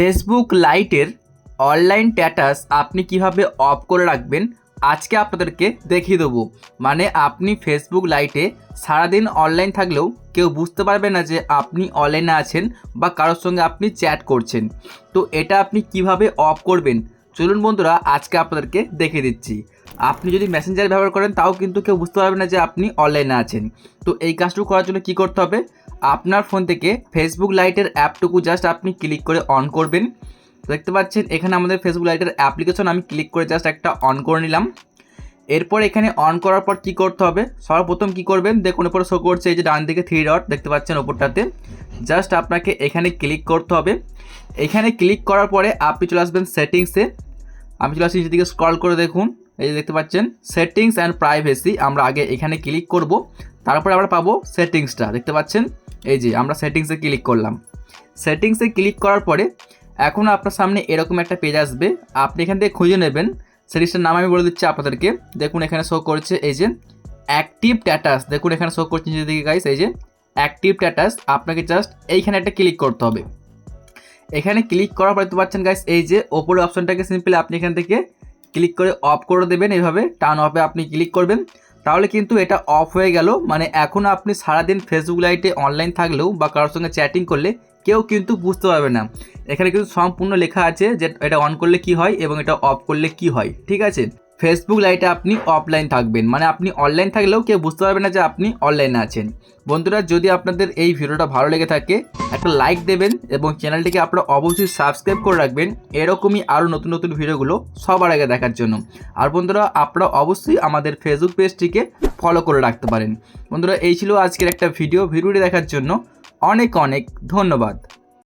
Facebook লাইটের online status আপনি কীভাবে অফ করে রাখবেন, আজকে আপনাদেরকে দেখিয়ে দেবো। মানে আপনি ফেসবুক লাইটে সারাদিন অনলাইন থাকলেও কেউ বুঝতে পারবে না যে আপনি অনলাইনে আছেন বা কারোর সঙ্গে আপনি চ্যাট করছেন। তো এটা আপনি কীভাবে অফ করবেন? চলুন বন্ধুরা, আজকে আপনাদেরকে দেখে দিচ্ছি। আপনি যদি মেসেঞ্জার ব্যবহার করেন, তাও কিন্তু কেউ বুঝতে পারবে না যে আপনি অনলাইনে আছেন। তো এই কাজটুকু করার জন্য কী করতে হবে? আপনার ফোন থেকে ফেসবুক লাইটের অ্যাপটুকু জাস্ট আপনি ক্লিক করে অন করবেন। দেখতে পাচ্ছেন, এখানে আমাদের ফেসবুক লাইটের অ্যাপ্লিকেশন আমি ক্লিক করে জাস্ট একটা অন করে নিলাম। এরপর এখানে অন করার পর কি করতে হবে? সর্বপ্রথম কি করবেন? দেখুন উপরে শো করছে এই যে ডান দিকে থ্রি ডট দেখতে পাচ্ছেন ওপরটাতে জাস্ট আপনাকে এখানে ক্লিক করতে হবে। এখানে ক্লিক করার পরে আপনি চলে আসবেন সেটিংসে আমি চলে আসছি নিচের দিকে স্ক্রল করে দেখুন। এই দেখতে পাচ্ছেন সেটিংস অ্যান্ড প্রাইভেসি আমরা আগে এখানে ক্লিক করব, তারপরে আমরা পাবো সেটিংসটা দেখতে পাচ্ছেন? এই যে আমরা সেটিংসে ক্লিক করলাম। সেটিংসে ক্লিক করার পরে এখন আপনার সামনে এরকম একটা পেজ আসবে। আপনি এখান থেকে খুঁজে নেবেন। সেটিংসটার নাম আমি বলে দিচ্ছি আপনাদেরকে। দেখুন, এখানে শো করছে এই যে অ্যাক্টিভ ট্যাটাস দেখুন, এখানে শো করছে নিচের দিকে গাইস এই যে অ্যাক্টিভ ট্যাটাস আপনাকে জাস্ট এইখানে একটা ক্লিক করতে হবে। এখানে ক্লিক করার পর দেখতে পাচ্ছেন গাইস এই যে ওপরের অপশনটাকে সিম্পলি আপনি এখান থেকে ক্লিক করে অফ করে দেবেন এভাবে। টার্ন অফে আপনি ক্লিক করবেন। তাহলে কিন্তু এটা অফ হয়ে গেল। মানে এখন আপনি সারাদিন ফেসবুক লাইটে অনলাইন থাকলেও বা কারোর সঙ্গে চ্যাটিং করলে কেউ কিন্তু বুঝতে পারবে না। এখানে কিন্তু সম্পূর্ণ লেখা আছে যে এটা অন করলে কি হয় এবং এটা অফ করলে কি হয়। ঠিক আছে? ফেসবুক লাইটে আপনি অফলাইন থাকবেন। মানে আপনি অনলাইন থাকলেও কেউ বুঝতে পারবে না যে আপনি অনলাইনে আছেন। বন্ধুরা, যদি আপনাদের এই ভিডিওটা ভালো লেগে থাকে, একটা লাইক দেবেন এবং চ্যানেলটিকে আপনারা অবশ্যই সাবস্ক্রাইব করে রাখবেন। এরকমই আরও নতুন নতুন ভিডিওগুলো সবার আগে দেখার জন্য। আর বন্ধুরা, আপনারা অবশ্যই আমাদের ফেসবুক পেজটিকে ফলো করে রাখতে পারেন। বন্ধুরা, এই ছিল আজকের একটা ভিডিও ভিডিওটি দেখার জন্য অনেক অনেক ধন্যবাদ।